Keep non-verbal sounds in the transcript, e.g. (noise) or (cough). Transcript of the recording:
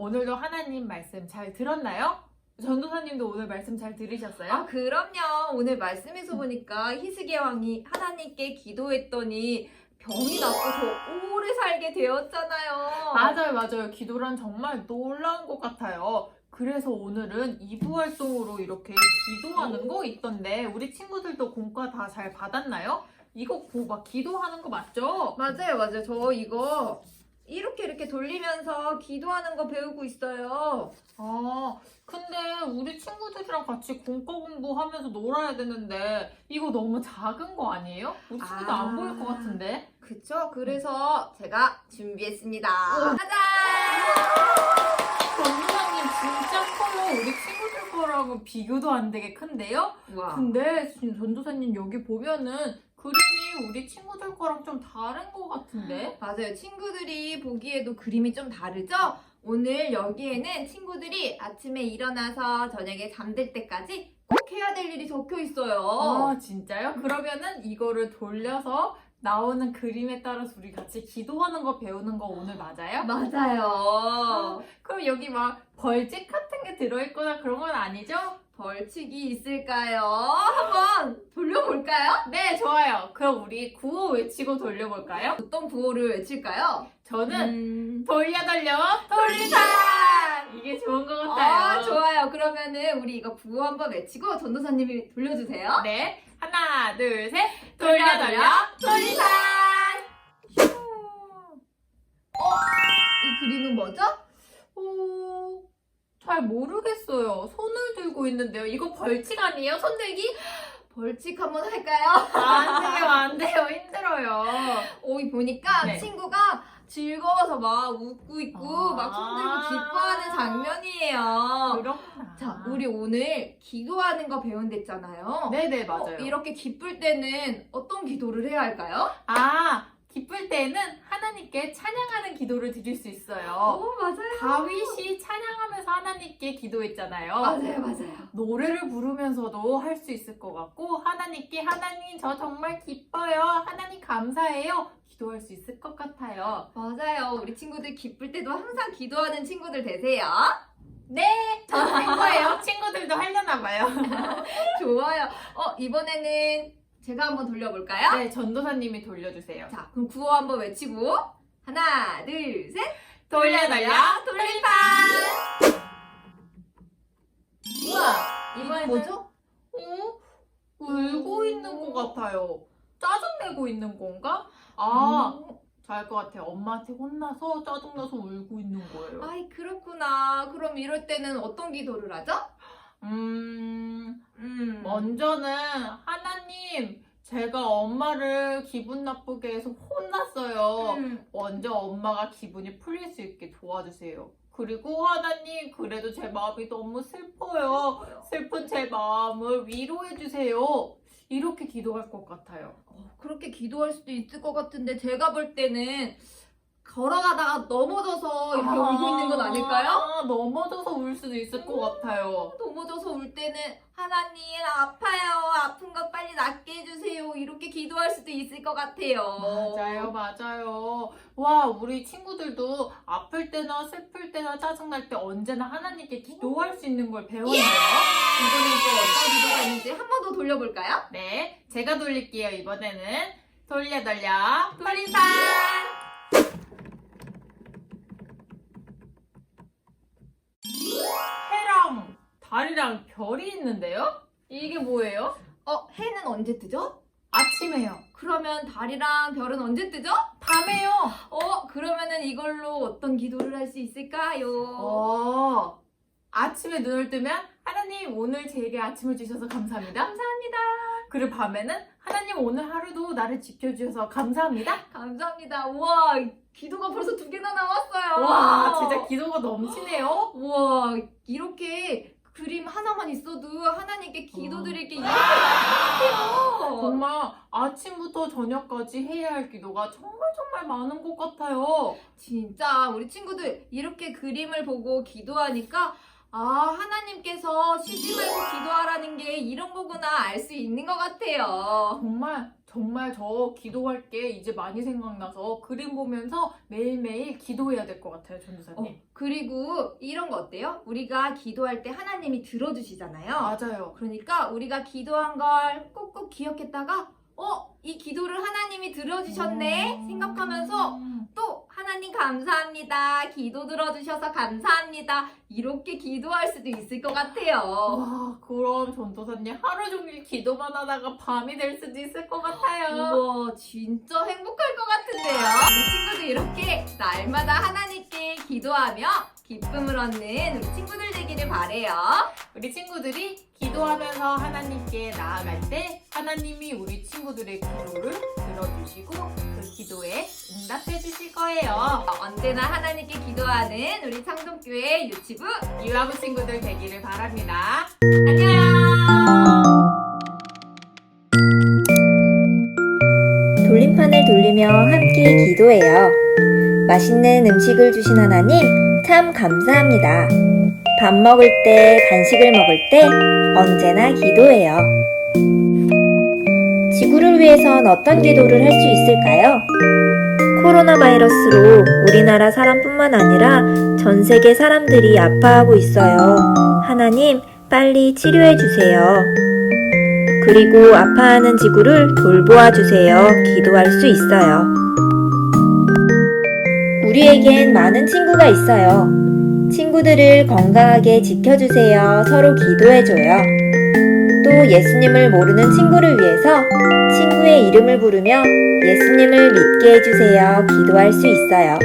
오늘도 하나님 말씀 잘 들었나요? 전도사님도 오늘 말씀 잘 들으셨어요? 아, 그럼요. 오늘 말씀에서 보니까 희스기 왕이 하나님께 기도했더니 병이 낫고 더 오래 살게 되었잖아요. 맞아요, 맞아요. 기도란 정말 놀라운 것 같아요. 그래서 오늘은 2부 활동으로 이렇게 기도하는 거 있던데 우리 친구들도 공과 다 잘 받았나요? 이거 보고 막 기도하는 거 맞죠? 맞아요, 맞아요. 저 이거 이렇게 이렇게 돌리면서 기도하는 거 배우고 있어요. 아, 근데 우리 친구들이랑 같이 공과 공부하면서 놀아야 되는데 이거 너무 작은 거 아니에요? 우리 친구도 아. 안 보일 것 같은데? 그쵸? 그래서 제가 준비했습니다. 오. 짜잔! 전도사님 진짜 커요. 우리 친구들 거랑은 비교도 안 되게 큰데요? 우와. 근데 지금 전도사님 여기 보면은 그림이 우리 친구들 거랑 좀 다른 것 같은데? 맞아요. 친구들이 보기에도 그림이 좀 다르죠? 오늘 여기에는 친구들이 아침에 일어나서 저녁에 잠들 때까지 꼭 해야 될 일이 적혀 있어요. 아 진짜요? 그러면은 이거를 돌려서 나오는 그림에 따라서 우리 같이 기도하는 거 배우는 거 오늘 맞아요? 맞아요. 그럼 여기 막 벌집 같은 게 들어있거나 그런 건 아니죠? 벌칙이 있을까요? 한번 돌려볼까요? 네 좋아요. 그럼 우리 구호 외치고 돌려볼까요? 어떤 구호를 외칠까요? 저는 음... 돌려 돌려 돌리자 이게 좋은 것 같아요. 아, 좋아요. 그러면은 우리 이거 구호 한번 외치고 전도사님이 돌려주세요. 네 하나 둘 셋 돌려 돌려 돌리자 이 그림은 뭐죠? 오, 잘 모르겠어요. 손을 들고 있는데요. 이거 벌칙 아니에요? 손 들기? 벌칙 한번 할까요? (laughs) 안 돼요, 안 돼요. 힘들어요. 여기 보니까 네. 친구가 즐거워서 막 웃고 있고 아. 막 손들고 기뻐하는 장면이에요. 그렇구나. 자, 우리 오늘 기도하는 거 배운댔잖아요. 네네, 어, 맞아요. 이렇게 기쁠 때는 어떤 기도를 해야 할까요? 아, 기쁠 때는 하나님께 찬양하는 기도를 드릴 수 있어요. 오, 맞아요. 다윗이 찬양 하나님께 기도했잖아요. 맞아요, 맞아요. 노래를 부르면서도 할 수 있을 것 같고 하나님께 하나님 저 정말 기뻐요. 하나님 감사해요. 기도할 수 있을 것 같아요. 맞아요. 우리 친구들 기쁠 때도 항상 기도하는 친구들 되세요. 저는 할 거예요. 친구들도 하려나 봐요. (laughs) 좋아요. 어, 이번에는 제가 한번 돌려볼까요? 네, 전도사님이 돌려주세요. 자, 그럼 구호 한번 외치고 하나, 둘, 셋. 돌려 돌려 돌림판. 이번에는 뭐죠? 어? 울고 있는 것 같아요. 짜증내고 있는 건가? 아, 음, 저알것 같아요. 엄마한테 혼나서 짜증나서 울고 있는 거예요. 아이 그렇구나. 그럼 이럴 때는 어떤 기도를 하죠? 음, 음. 먼저는 하나님, 제가 엄마를 기분 나쁘게 해서 혼났어요. 음. 먼저 엄마가 기분이 풀릴 수 있게 도와주세요. 그리고 하나님, 그래도 제 마음이 너무 슬퍼요. 슬픈 제 마음을 위로해 주세요. 이렇게 기도할 것 같아요. 어, 그렇게 기도할 수도 있을 것 같은데 제가 볼 때는 걸어가다가 넘어져서 이렇게 울고 있는 건 아닐까요? 아, 넘어져서 울 수도 있을 것 같아요. 넘어져서 울 때는 하나님 아파요 아픈 거 빨리 낫게 해주세요 이렇게 기도할 수도 있을 것 같아요 맞아요, 맞아요. 와, 우리 친구들도 아플 때나 슬플 때나 짜증날 때 언제나 하나님께 기도할 수 있는 걸 배웠네요. 이번엔 또 어떤 기도가 있는지 한 번 더 돌려볼까요? 네, 제가 돌릴게요, 이번에는. 돌려, 돌려, 돌린다! 달이랑 별이 있는데요? 이게 뭐예요? 어 해는 언제 뜨죠? 아침에요. 그러면 달이랑 별은 언제 뜨죠? 밤에요. 어 그러면은 이걸로 어떤 기도를 할 수 있을까요? 어, 아침에 눈을 뜨면 하나님 오늘 제게 아침을 주셔서 감사합니다. 감사합니다 그리고 밤에는 하나님 오늘 하루도 나를 지켜주셔서 감사합니다. 감사합니다 우와 기도가 벌써 두 개나 나왔어요 와, 진짜 기도가 넘치네요. 우와 이렇게 그림 하나만 있어도 하나님께 기도드릴 게 이렇게 어. 많아요 정말 아침부터 저녁까지 해야 할 기도가 정말 정말 많은 것 같아요. 진짜 우리 친구들 이렇게 그림을 보고 기도하니까 아, 하나님께서 쉬지 말고 기도하라는 게 이런 거구나 알 수 있는 것 같아요. 정말 정말 저 기도할 게 이제 많이 생각나서 그림 보면서 매일매일 기도해야 될 것 같아요, 어, 전도사님. 그리고 이런 거 어때요? 우리가 기도할 때 하나님이 들어주시잖아요. 맞아요. 그러니까 우리가 기도한 걸 꼭꼭 기억했다가 어, 이 기도를 하나님이 들어주셨네 음. 생각하면서 또 하나님 감사합니다. 기도 들어주셔서 감사합니다. 이렇게 기도할 수도 있을 것 같아요. 와, 그럼 전도사님 하루 종일 기도만 하다가 밤이 될 수도 있을 것 같아요. 우와, 진짜 행복할 것 같은데요. 우리 친구들 이렇게 날마다 하나님께 기도하며 기쁨을 얻는 우리 친구들 되기를 바래요. 우리 친구들이 기도하면서 하나님께 나아갈 때 하나님이 우리 친구들의 기도를 들어주시고 그 기도에 응답해 주실 거예요. 언제나 하나님께 기도하는 우리 창동교회 유치부 유아부 친구들 되기를 바랍니다. 안녕. 돌림판을 돌리며 함께 기도해요. 맛있는 음식을 주신 하나님 참 감사합니다. 밥 먹을 때, 간식을 먹을 때 언제나 기도해요. 지구를 위해선 어떤 기도를 할 수 있을까요? 코로나 바이러스로 우리나라 사람뿐만 아니라 전 세계 사람들이 아파하고 있어요. 하나님, 빨리 치료해 주세요. 그리고 아파하는 지구를 돌보아 주세요. 기도할 수 있어요. 우리에겐 많은 친구가 있어요. 친구들을 건강하게 지켜주세요. 서로 기도해줘요. 또 예수님을 모르는 친구를 위해서 친구의 이름을 부르며 예수님을 믿게 해주세요. 기도할 수 있어요.